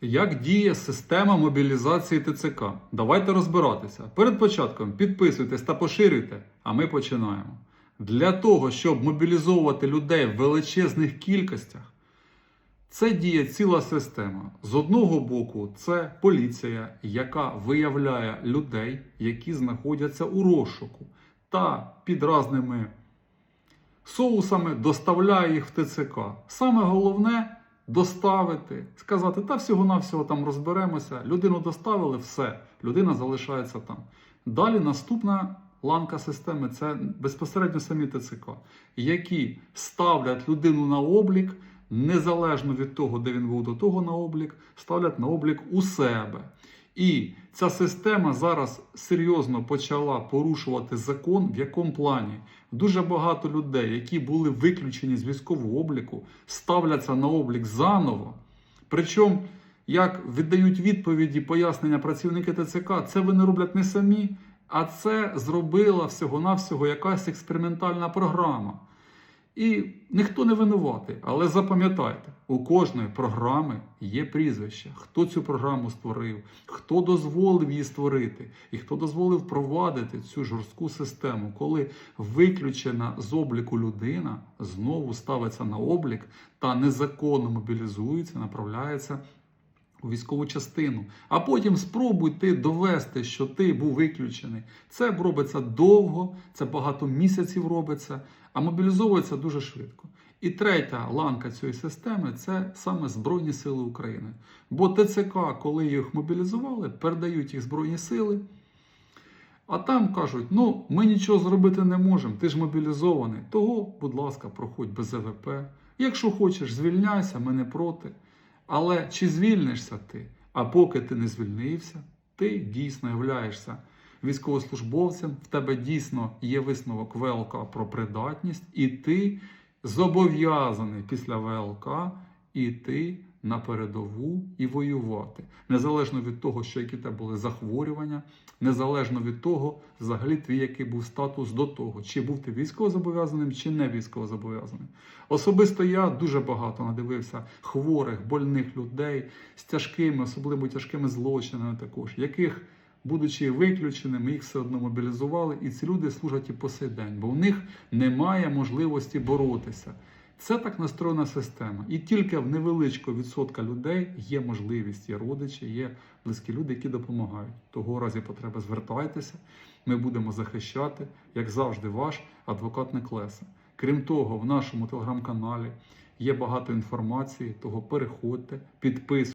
Як діє система мобілізації ТЦК? Давайте розбиратися. Перед початком підписуйтесь та поширюйте, а ми починаємо. Для того, щоб мобілізовувати людей в величезних кількостях, це діє ціла система. З одного боку, це поліція, яка виявляє людей, які знаходяться у розшуку, та під разними соусами доставляє їх в ТЦК. Саме головне доставити, сказати, та всього-навсього там розберемося. Людину доставили, все, людина залишається там. Далі наступна ланка системи це безпосередньо самі ТЦК, які ставлять людину на облік. Незалежно від того, де він був до того на облік, ставлять на облік у себе. І ця система зараз серйозно почала порушувати закон, в якому плані дуже багато людей, які були виключені з військового обліку, ставляться на облік заново. Причому, як віддають відповіді пояснення працівники ТЦК, це вони роблять не самі, а це зробила всього-навсього якась експериментальна програма. І ніхто не винуватий, але запам'ятайте, у кожної програми є прізвище, хто цю програму створив, хто дозволив її створити, і хто дозволив впровадити цю жорстку систему, коли виключена з обліку людина знову ставиться на облік та незаконно мобілізується, направляється у військову частину. А потім спробуй ти довести, що ти був виключений. Це робиться довго, це багато місяців робиться, а мобілізовується дуже швидко. І третя ланка цієї системи це саме Збройні Сили України. Бо ТЦК, коли їх мобілізували, передають їх Збройні Сили. А там кажуть: ну, ми нічого зробити не можемо, ти ж мобілізований. Того, будь ласка, проходь без ЕВП. Якщо хочеш, звільняйся, ми не проти. Але чи звільнишся ти? А поки ти не звільнився, ти дійсно являєшся військовослужбовцем, в тебе дійсно є висновок ВЛК про придатність, і ти зобов'язаний після ВЛК іти на передову і воювати. Незалежно від того, що які тебе були захворювання, незалежно від того, взагалі твій який був статус до того, чи був ти військовозобов'язаним, чи не військовозобов'язаним. Особисто я дуже багато надивився хворих, больних людей з тяжкими, особливо тяжкими злочинами, також яких. Будучи виключеними, їх все одно мобілізували, і ці люди служать і по сей день, бо в них немає можливості боротися. Це так настроєна система. І тільки в невеличкого відсотка людей є можливість, є родичі, є близькі люди, які допомагають. Того разі потреби звертайтеся, ми будемо захищати, як завжди, ваш адвокат Неклеса. Крім того, в нашому телеграм-каналі є багато інформації, того переходьте, підписуйтесь.